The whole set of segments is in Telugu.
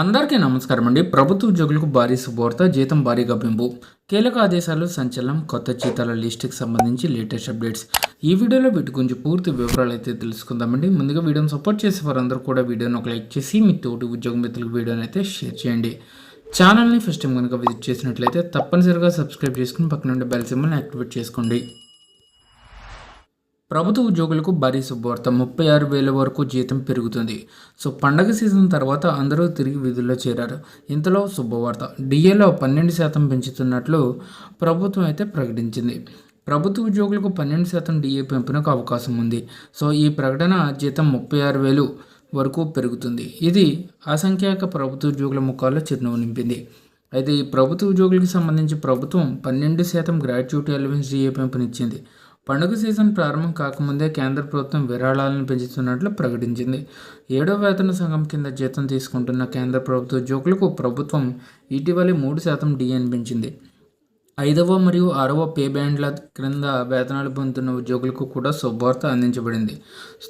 అందరికీ నమస్కారం అండి. ప్రభుత్వ ఉద్యోగులకు భారీ శుభవార్త జీతం భారీగా పెంపు. కీలక ఆదేశాలు సంచలనం కొత్త జీతాల లిస్టుకి సంబంధించి లేటెస్ట్ అప్డేట్స్. ఈ వీడియోలో వీటి గురించి పూర్తి వివరాలు అయితే తెలుసుకుందామండి. ముందుగా వీడియోని సపోర్ట్ చేసే వారందరూ కూడా వీడియోని ఒక లైక్ చేసి మీ తోటి ఉద్యోగ మిత్రులకు వీడియోని అయితే షేర్ చేయండి. ఛానల్ని ఫస్ట్ టైం కనుక విజిట్ చేసినట్లయితే తప్పనిసరిగా సబ్స్క్రైబ్ చేసుకుని పక్కన ఉండే బెల్ సింబల్ని యాక్టివేట్ చేసుకోండి. ప్రభుత్వ ఉద్యోగులకు భారీ శుభవార్త. ముప్పై ఆరు వేల వరకు జీతం పెరుగుతుంది. సో పండగ సీజన్ తర్వాత అందరూ తిరిగి విధుల్లో చేరారు. ఇంతలో శుభవార్త. డిఏలో పన్నెండు శాతం పెంచుతున్నట్లు ప్రభుత్వం అయితే ప్రకటించింది. ప్రభుత్వ ఉద్యోగులకు పన్నెండు శాతం డిఏ పెంపునకు అవకాశం ఉంది. సో ఈ ప్రకటన జీతం ముప్పై ఆరు వేలు వరకు పెరుగుతుంది. ఇది అసంఖ్యాక ప్రభుత్వ ఉద్యోగుల ముఖాల్లో చిరునవ్వు నింపింది. అయితే ఈ ప్రభుత్వ ఉద్యోగులకు సంబంధించి ప్రభుత్వం పన్నెండు శాతం గ్రాడ్యుయేట్ అలవెన్స్ డిఏ పెంపునిచ్చింది. పండుగ సీజన్ ప్రారంభం కాకముందే కేంద్ర ప్రభుత్వం విరాళాలను పెంచుతున్నట్లు ప్రకటించింది. ఏడో వేతన సంఘం కింద జీతం తీసుకుంటున్న కేంద్ర ప్రభుత్వ ఉద్యోగులకు ప్రభుత్వం ఇటీవలే మూడు శాతం డిఎన్ పెంచింది. ఐదవ మరియు ఆరవ పే బ్యాండ్ల క్రింద వేతనాలు పొందుతున్న ఉద్యోగులకు కూడా శుభవార్త అందించబడింది.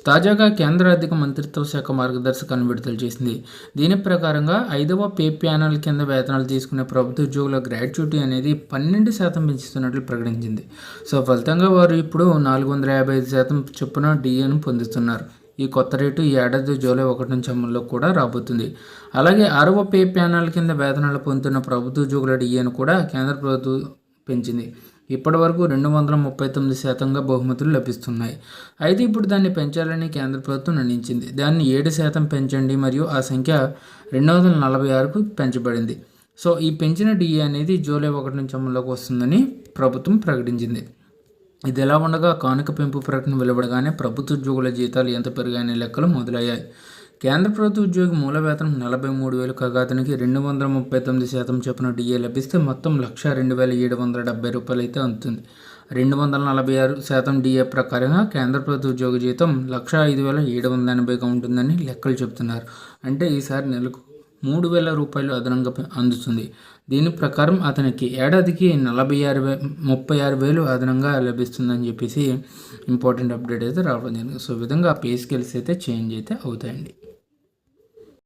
తాజాగా కేంద్ర ఆర్థిక మంత్రిత్వ శాఖ మార్గదర్శకాలను విడుదల చేసింది. దీని ప్రకారంగా ఐదవ పే ప్యానల్ కింద వేతనాలు తీసుకునే ప్రభుత్వ ఉద్యోగుల గ్రాడ్యుటీ అనేది పన్నెండు శాతం పెంచుతున్నట్లు ప్రకటించింది. సో ఫలితంగా వారు ఇప్పుడు నాలుగు వందల యాభై ఐదు శాతం చొప్పున డిఏను పొందుతున్నారు. ఈ కొత్త రేటు ఈ ఏడాది జూలై ఒకటి నుంచి అమల్లో కూడా రాబోతుంది. అలాగే ఆరవ పే ప్యానల్ కింద వేతనాలు పొందుతున్న ప్రభుత్వ ఉద్యోగుల డిఏను కూడా కేంద్ర ప్రభుత్వం పెంచింది. ఇప్పటి వరకు రెండు వందల ముప్పై తొమ్మిది శాతంగా బహుమతులు లభిస్తున్నాయి. అయితే ఇప్పుడు దాన్ని పెంచాలని కేంద్ర ప్రభుత్వం నిర్ణయించింది. దాన్ని ఏడు శాతం పెంచండి మరియు ఆ సంఖ్య రెండు వందల నలభై ఆరుకు పెంచబడింది. సో ఈ పెంచిన డిఏ అనేది జూలై ఒకటి నుంచి అమల్లోకి వస్తుందని ప్రభుత్వం ప్రకటించింది. ఇది ఎలా ఉండగా కానుక పెంపు ప్రకటన వెలువడగానే ప్రభుత్వ ఉద్యోగుల జీతాలు ఎంత పెరిగాయనే లెక్కలు మొదలయ్యాయి. కేంద్ర ప్రభుత్వ ఉద్యోగి మూల వేతనం నలభై మూడు వేలు కాగా అతనికి రెండు వందల ముప్పై తొమ్మిది శాతం చొప్పున డిఏ లభిస్తే మొత్తం లక్ష రెండు వేల ఏడు వందల డెబ్బై రూపాయలు అయితే అందుతుంది. రెండు వందల నలభై ఆరు శాతం డిఏ ప్రకారంగా కేంద్ర ప్రభుత్వ ఉద్యోగ జీతం లక్ష ఐదు వేల ఏడు వందల ఎనభైగా ఉంటుందని లెక్కలు చెబుతున్నారు. అంటే ఈసారి నెలకు మూడు వేల రూపాయలు అదనంగా అందుతుంది. దీని ప్రకారం అతనికి ఏడాదికి నలభై ఆరు వే ముప్పై ఆరు వేలు అదనంగా లభిస్తుందని చెప్పేసి ఇంపార్టెంట్ అప్డేట్ అయితే రావడం జరిగింది. సో విధంగా పే స్కేల్స్ అయితే చేంజ్ అయితే అవుతాయండి.